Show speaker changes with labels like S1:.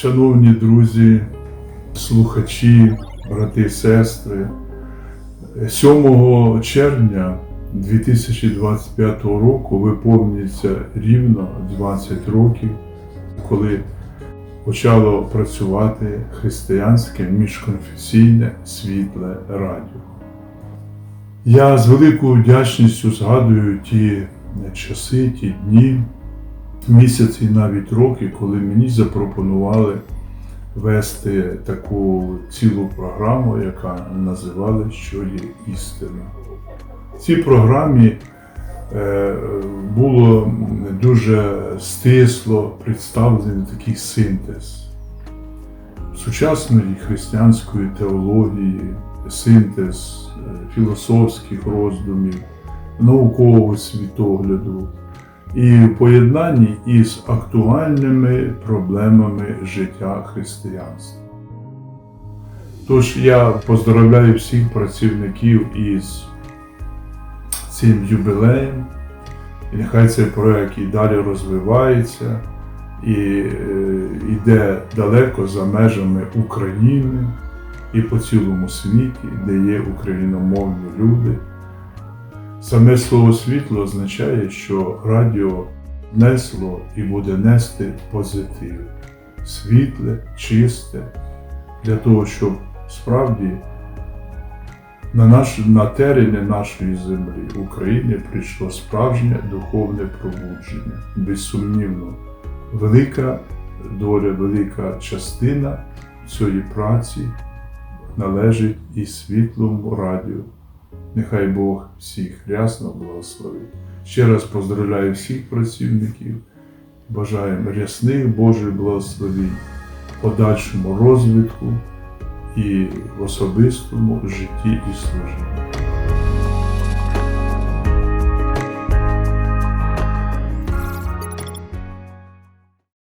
S1: Шановні друзі, слухачі, брати і сестри, 7 червня 2025 року виповнюється рівно 20 років, коли почало працювати християнське міжконфесійне світле радіо. Я з великою вдячністю згадую ті часи, ті дні, місяці і навіть роки, коли мені запропонували вести таку цілу програму, яка називали Що є істина. В цій програмі е, було дуже стисло представлений такий синтез сучасної християнської теології, синтез е, філософських роздумів, наукового світогляду і в поєднанні із актуальними проблемами життя християнства. Тож я поздравляю всіх працівників із цим юбілеєм, і нехай цей проект і далі розвивається і е, йде далеко за межами України і по цілому світі, де є україномовні люди. Саме слово світло означає, що радіо несло і буде нести позитив, світле, чисте, для того, щоб справді на, наш, на терені нашої землі в Україні прийшло справжнє духовне пробудження. Безсумнівно, велика доля, велика частина цієї праці належить і світлому радіо. Нехай Бог всіх рясно благословить. Ще раз поздравляю всіх працівників, бажаємо рясних Божих благословень, подальшому розвитку і в особистому житті і служінні.